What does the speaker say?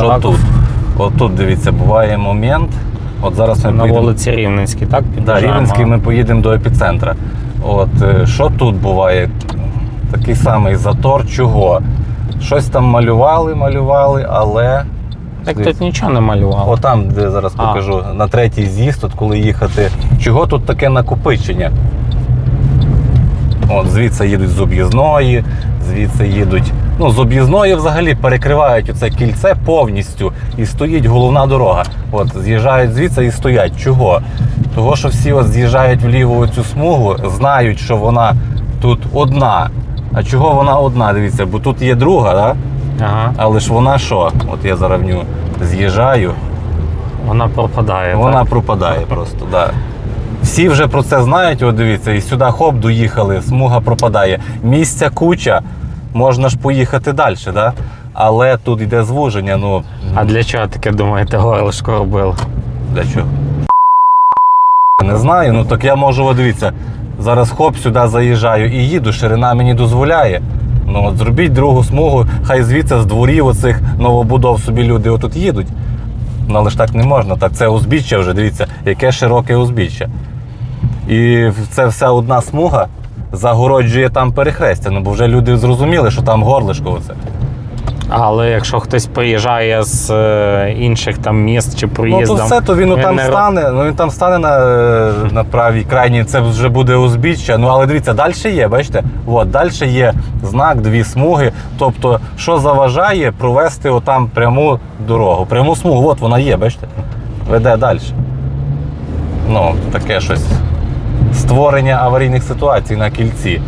Що Так. тут? От тут дивіться, буває момент. От зараз ми На поїдемо. вулиці Рівненській, так? Да? Рівненський ми поїдемо до епіцентра. От е, що тут буває? Такий самий затор, чого? Щось там малювали, малювали, але. Так тут нічого не малював. Отам, де я зараз А. покажу, на третій з'їзд, коли їхати. Чого тут таке накопичення? От, звідси їдуть з об'їзної, звідси їдуть. Ну, з об'їзної взагалі перекривають оце кільце повністю і стоїть головна дорога. От, з'їжджають звідси і стоять. Чого? Того, що всі от з'їжджають вліво цю смугу, знають, що вона тут одна. А чого вона одна? Дивіться, бо тут є друга, да? Ага. але ж вона що? От я зараз в ню з'їжджаю. Вона пропадає. Вона так? пропадає просто, да. Всі вже про це знають, от дивіться, і сюди хоп, доїхали, смуга пропадає. Місця куча, можна ж поїхати далі, да? але тут йде звуження, ну А для чого таке думаєте, горлишко робили? для чого? Не знаю, ну так я можу, от дивіться, зараз хоп, сюди заїжджаю і їду, ширина мені дозволяє. Ну от зробіть другу смугу, хай звідси з дворів оцих новобудов собі люди отут їдуть. Ну але ж так не можна. Так це узбіччя вже, дивіться, яке широке узбіччя. І це вся одна смуга загороджує там перехрестя. Ну бо вже люди зрозуміли, що там горлишко оце. Але якщо хтось приїжджає з е, інших там міст чи Ну то все, то він там не стане. Ну він там стане на, е, на правій крайній, це вже буде узбіччя. Ну але дивіться, далі є, бачите? От, далі є знак, дві смуги. Тобто, що заважає провести отам пряму дорогу, пряму смугу, от вона є, бачите? Веде далі. Ну, таке щось. Створення аварійних ситуацій на кільці.